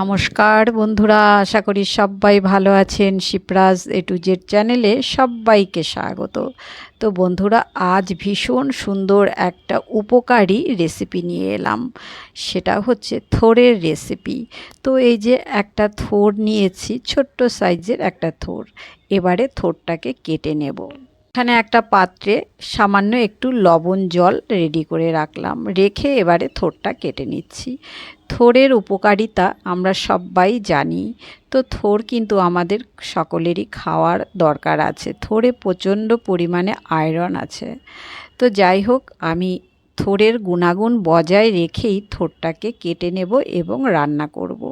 নমস্কার বন্ধুরা, আশা করি সবাই ভালো আছেন। শিবরাজ এ টু জেড চ্যানেলে সবাইকে স্বাগত। তো বন্ধুরা, আজ ভীষণ সুন্দর একটা উপকারী রেসিপি নিয়ে এলাম। সেটা হচ্ছে থোরের রেসিপি। তো এই যে একটা থোর নিয়েছি, ছোট্ট সাইজের একটা থোর। এবারে থোরটাকে কেটে নেব। এখানে একটা পাত্রে সামান্য একটু লবণ জল রেডি করে রাখলাম। রেখে এবারে থোরটা কেটে নিচ্ছি। থোরের উপকারিতা আমরা সবাই জানি। তো থোর কিন্তু আমাদের সকলেরই খাওয়ার দরকার আছে। থোরে প্রচণ্ড পরিমাণে আয়রন আছে। তো যাই হোক, আমি থোরের গুণাগুণ বজায় রেখেই থোরটাকে কেটে নেব এবং রান্না করব।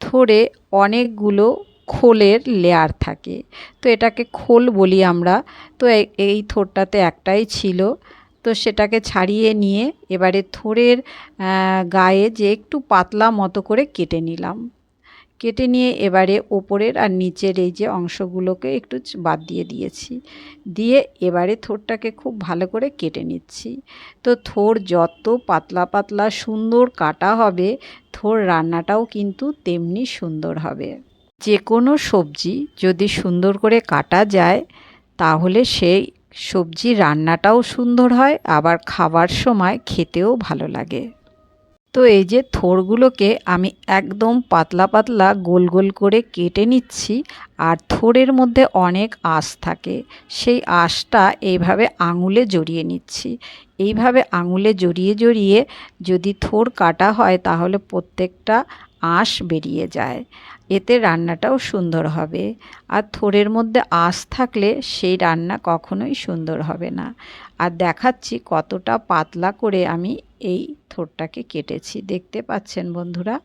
থোরে অনেকগুলো খোলের লেয়ার থাকে। তো এটাকে খোল বলি আমরা। তো এই থোরটাতে একটাই ছিল। তো সেটাকে ছাড়িয়ে নিয়ে এবারে থোরের গায়ে যে একটু পাতলা মতো করে কেটে নিলাম। কেটে নিয়ে এবারে ওপরের আর নিচের এই যে অংশগুলোকে একটু বাদ দিয়ে দিয়েছি। দিয়ে এবারে থোরটাকে খুব ভালো করে কেটে নিচ্ছি। তো থোর যত পাতলা পাতলা সুন্দর কাটা হবে, থোর রান্নাটাও কিন্তু তেমনি সুন্দর হবে। যে কোনো সবজি যদি সুন্দর করে কাটা যায়, তাহলে সেই সবজি রান্নাটাও সুন্দর হয়, আবার খাবার সময় খেতেও ভালো লাগে। তো এই যে থোরগুলোকে আমি একদম পাতলা পাতলা গোল গোল করে কেটে নিচ্ছি, আর থোরের মধ্যে অনেক আঁশ থাকে, সেই আঁশটা এইভাবে আঙুলে জড়িয়ে নিচ্ছি। এইভাবে আঙুলে জড়িয়ে জড়িয়ে যদি থোর কাটা হয়, তাহলে প্রত্যেকটা আঁশ বেরিয়ে যায়। এতে রান্নাটাও সুন্দর হবে। আর থোরের মধ্যে আঁশ থাকলে সেই রান্না কখনোই সুন্দর হবে না। আর দেখাচ্ছি কতটা পাতলা করে আমি এই থোরটাকে কেটেছি। দেখতে পাচ্ছেন বন্ধুরা?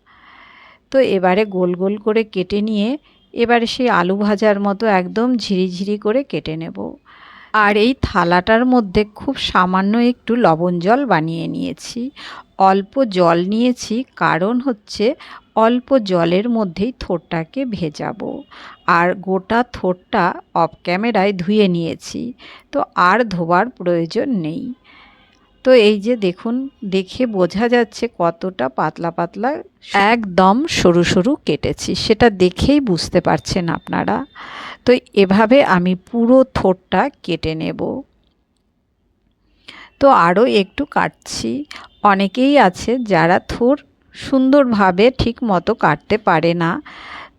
তো এবারে গোল গোল করে কেটে নিয়ে এবারে সেই আলু ভাজার মতো একদম ঝিরিঝিরি করে কেটে নেব। আর এই থালাটার মধ্যে খুব সামান্য একটু লবণ জল বানিয়ে নিয়েছি। অল্প জল নিয়েছি, কারণ হচ্ছে অল্প জলের মধ্যেই থোরটাকে ভেজাবো। আর গোটা থোরটা অফ ক্যামেরায় ধুয়ে নিয়েছি, তো আর ধোবার প্রয়োজন নেই। তো এই যে দেখুন, দেখে বোঝা যাচ্ছে কতটা পাতলা পাতলা একদম সরু সরু কেটেছি, সেটা দেখেই বুঝতে পারছেন আপনারা। তো এভাবে আমি পুরো থোরটা কেটে নেব। তো আরও একটু কাটছি অনেকেই আছে যারা থোর সুন্দরভাবে ঠিক মতো কাটতে পারে না।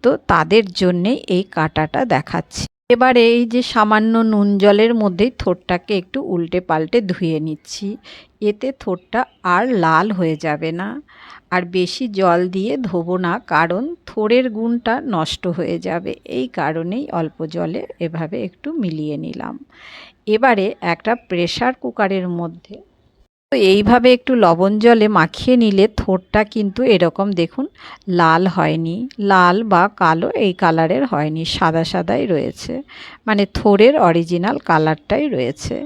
তো তাদের জন্যে এই কাটাটা দেখাচ্ছি। এবারে এই যে সামান্য নুন জলের মধ্যেই থোরটাকে একটু উল্টে পাল্টে ধুয়ে নিচ্ছি। এতে থোরটা আর লাল হয়ে যাবে না। আর বেশি জল দিয়ে ধোবো না, কারণ থোরের গুণটা নষ্ট হয়ে যাবে। এই কারণেই অল্প জলে এভাবে একটু মিলিয়ে নিলাম। এবারে একটা প্রেশার কুকারের মধ্যে তো এইভাবে একটু লবণ জলে মাখিয়ে নিলে থোরটা কিন্তু এরকম দেখুন, লাল হয়নি, লাল বা কালো এই কালারের হয়নি, সাদা সাদাই রয়েছে। মানে থোরের অরিজিনাল কালারটাই রয়েছে।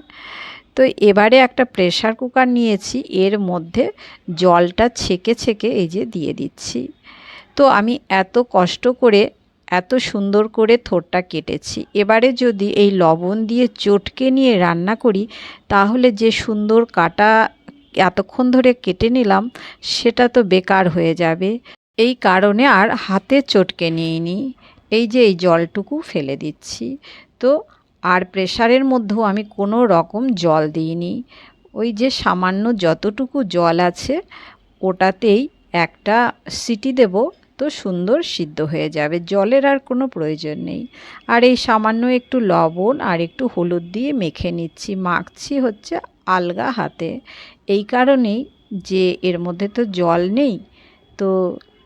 তো এবারে একটা প্রেশার কুকার নিয়েছি, এর মধ্যে জলটা ছেঁকে ছেঁকে এই যে দিয়ে দিচ্ছি। তো আমি এত কষ্ট করে এত সুন্দর করে থোরটা কেটেছি। এবারে যদি এই লবণ দিয়ে চটকে নিয়ে রান্না করি, তাহলে যে সুন্দর কাটা এতক্ষণ ধরে কেটে নিলাম, সেটা তো বেকার হয়ে যাবে। এই কারণে আর হাতে চটকে নিইনি। এই যে এই জলটুকু ফেলে দিচ্ছি। তো আর প্রেশারের মধ্যেও আমি কোনো রকম জল দিইনি। ওই যে সামান্য যতটুকু জল আছে, ওটাতেই একটা সিটি দেব। তো সুন্দর সিদ্ধ হয়ে যাবে, জলের আর কোনো প্রয়োজন নেই। আর এই সামান্য একটু লবণ আর একটু হলুদ দিয়ে মেখে নিচ্ছি, মাখছি হচ্ছে আলগা হাতে। এই কারণেই যে এর মধ্যে তো জল নেই, তো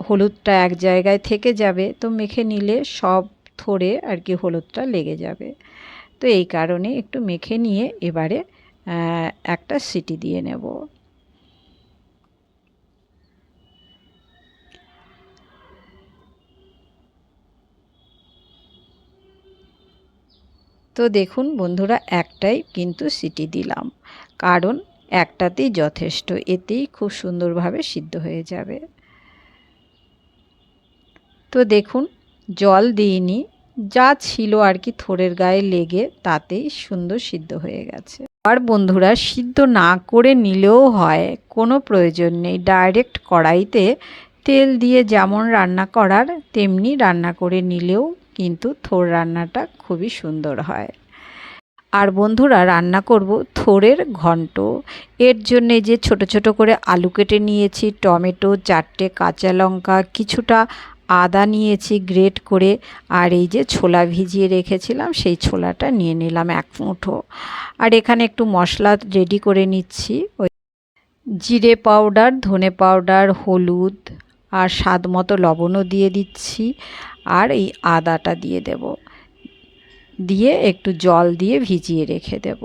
হলুদটা এক জায়গায় থেকে যাবে, তো মেখে নিলে সব থরে আর কি হলুদটা লেগে যাবে। তো এই কারণে একটু মেখে নিয়ে এবারে একটা সিটি দিয়ে নেব। দেখুন বন্ধুরা, একটাই কিন্তু সিটি দিলাম। কারণ একটাতেই যথেষ্ট, এতেই খুব সুন্দরভাবে সিদ্ধ হয়ে যাবে। তো দেখুন, জল দিইনি, যা ছিল আর কি থোড়ের গায়ে লেগে তাতেই সুন্দর সিদ্ধ হয়ে গেছে। আর বন্ধুরা, সিদ্ধ না করে নিলেও হয়, কোনো প্রয়োজন নেই। ডাইরেক্ট কড়াইতে তেল দিয়ে যেমন রান্না করার, তেমনি রান্না করে নিলেও কিন্তু থোর রান্নাটা খুবই সুন্দর হয়। আর বন্ধুরা, রান্না করব থোরের ঘন্ট। এর জন্যে যে ছোট ছোট করে আলু কেটে নিয়েছি, টমেটো, চারটে কাঁচা লঙ্কা, কিছুটা আদা নিয়েছি গ্রেট করে, আর এই যে ছোলা ভিজিয়ে রেখেছিলাম, সেই ছোলাটা নিয়ে নিলাম এক মুঠো। আর এখানে একটু মশলা রেডি করে নিচ্ছি। ওই জিরে পাউডার, ধনে পাউডার, হলুদ, আর স্বাদ মতো লবণও দিয়ে দিচ্ছি। আর এই আদাটা দিয়ে দেব। দিয়ে একটু জল দিয়ে ভিজিয়ে রেখে দেব।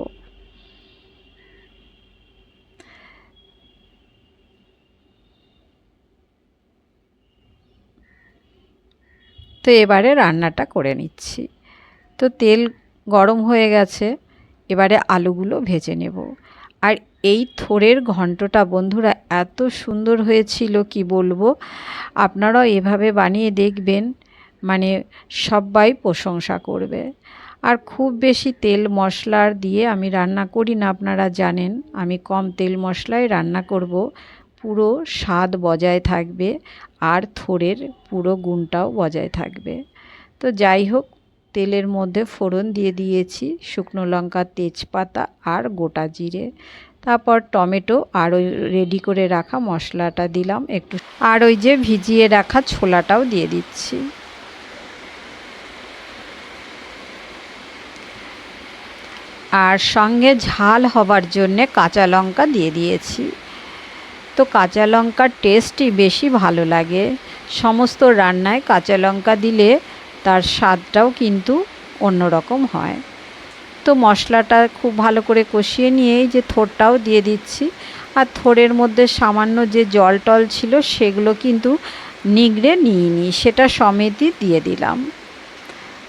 তো এবারে রান্নাটা করে নিচ্ছি। তো তেল গরম হয়ে গেছে, এবারে আলুগুলো ভেজে নেব। আর এই থোরের ঘন্টটা বন্ধুরা এত সুন্দর হয়েছিল, কি বলব? আপনারাও এভাবে বানিয়ে দেখবেন। মানে সবাই প্রশংসা করবে। আর খুব বেশি তেল মশলার দিয়ে আমি রান্না করি না, আপনারা জানেন। আমি কম তেল মশলায় রান্না করব। পুরো স্বাদ বজায় থাকবে আর থোরের পুরো গুণটাও বজায় থাকবে। তো যাই হোক, তেলের মধ্যে ফোড়ন দিয়ে দিয়েছি, শুকনো লঙ্কা, তেজপাতা আর গোটা জিরে। তারপর টমেটো আর ওই রেডি করে রাখা মশলাটা দিলাম একটু। আর ওই যে ভিজিয়ে রাখা ছোলাটাও দিয়ে দিচ্ছি। আর সঙ্গে ঝাল হবার জন্যে কাঁচা লঙ্কা দিয়ে দিয়েছি। তো কাঁচা লঙ্কার টেস্টই বেশি ভালো লাগে। সমস্ত রান্নায় কাঁচা লঙ্কা দিলে তার স্বাদটাও কিন্তু অন্যরকম হয়। তো মশলাটা খুব ভালো করে কষিয়ে নিয়েই যে থোরটাও দিয়ে দিচ্ছি। আর থোরের মধ্যে সামান্য যে জল টল ছিল সেগুলো কিন্তু নিগড়ে নিইনি, সেটা সমেতই দিয়ে দিলাম।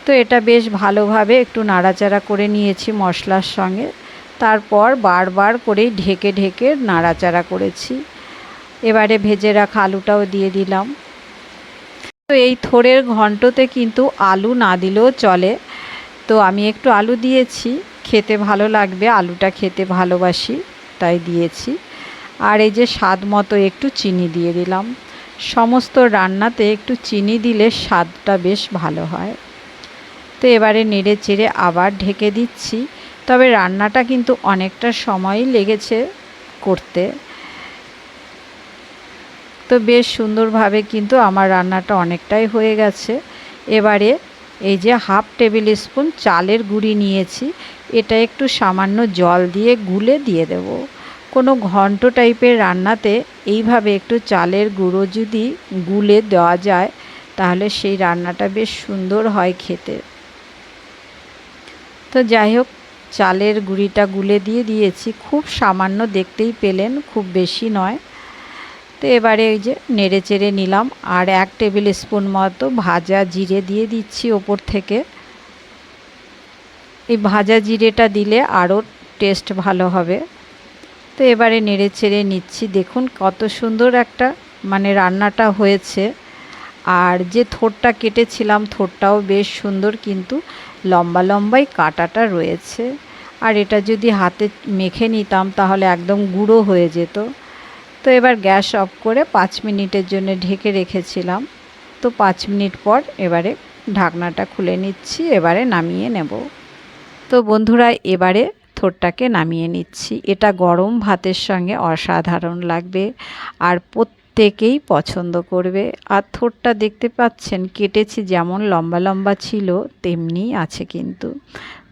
তো এটা বেশ ভালোভাবে একটু নাড়াচাড়া করে নিয়েছি মশলার সঙ্গে। তারপর বারবার করেই ঢেকে ঢেকে নাড়াচাড়া করেছি। এবারে ভেজে রাখা আলুটাও দিয়ে দিলাম। তো এই থোরের ঘন্টতে কিন্তু আলু না দিলেও চলে। তো আমি একটু আলু দিয়েছি, খেতে ভালো লাগবে, আলুটা খেতে ভালোবাসি, তাই দিয়েছি। আর এই যে স্বাদ মতো একটু চিনি দিয়ে দিলাম। সমস্ত রান্নাতে একটু চিনি দিলে স্বাদটা বেশ ভালো হয়। তো এবারে নেড়ে চেড়ে আবার ঢেকে দিচ্ছি। তবে রান্নাটা কিন্তু অনেকটা সময়ই লেগেছে করতে। তো বেশ সুন্দরভাবে কিন্তু আমার রান্নাটা অনেকটাই হয়ে গেছে। এবারে এই যে হাফ টেবিল স্পুন চালের গুঁড়ি নিয়েছি। এটা একটু সামান্য জল দিয়ে গুলে দিয়ে দেব। কোনো ঘন্ট টাইপের রান্নাতে এইভাবে একটু চালের গুঁড়ো যদি গুলে দেওয়া যায়, তাহলে সেই রান্নাটা বেশ সুন্দর হয় খেতে। তো যাই হোক, চালের গুঁড়িটা গুলে দিয়ে দিয়েছি। খুব সামান্য দেখতেই পেলেন, খুব বেশি নয়। তো এবারে ওই যে নেড়ে চেড়ে নিলাম, আর এক টেবিল স্পুন মতো ভাজা জিরে দিয়ে দিচ্ছি ওপর থেকে। এই ভাজা জিরেটা দিলে আরও টেস্ট ভালো হবে। তো এবারে নেড়ে চেড়ে নিচ্ছি। দেখুন কত সুন্দর একটা মানে রান্নাটা হয়েছে। আর যে থোরটা কেটেছিলাম থোরটাও বেশ সুন্দর কিন্তু লম্বা লম্বাই কাটাটা রয়েছে। আর এটা যদি হাতে মেখে নিতাম তাহলে একদম গুঁড়ো হয়ে যেত। তো এবার গ্যাস অফ করে পাঁচ মিনিটের জন্য ঢেকে রেখেছিলাম। তো পাঁচ মিনিট পর এবারে ঢাকনাটা খুলে নিচ্ছি, এবারে নামিয়ে নেব। তো বন্ধুরা, এবারে থোরটাকে নামিয়ে নিচ্ছি। এটা গরম ভাতের সঙ্গে অসাধারণ লাগবে। আর প্রত্যেকেই পছন্দ করবে। আর থোরটা দেখতে পাচ্ছেন, কেটেছি যেমন লম্বা লম্বা ছিল, তেমনি আছে কিন্তু।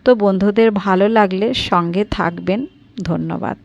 তো বন্ধুদের ভালো লাগলে সঙ্গে থাকবেন। ধন্যবাদ।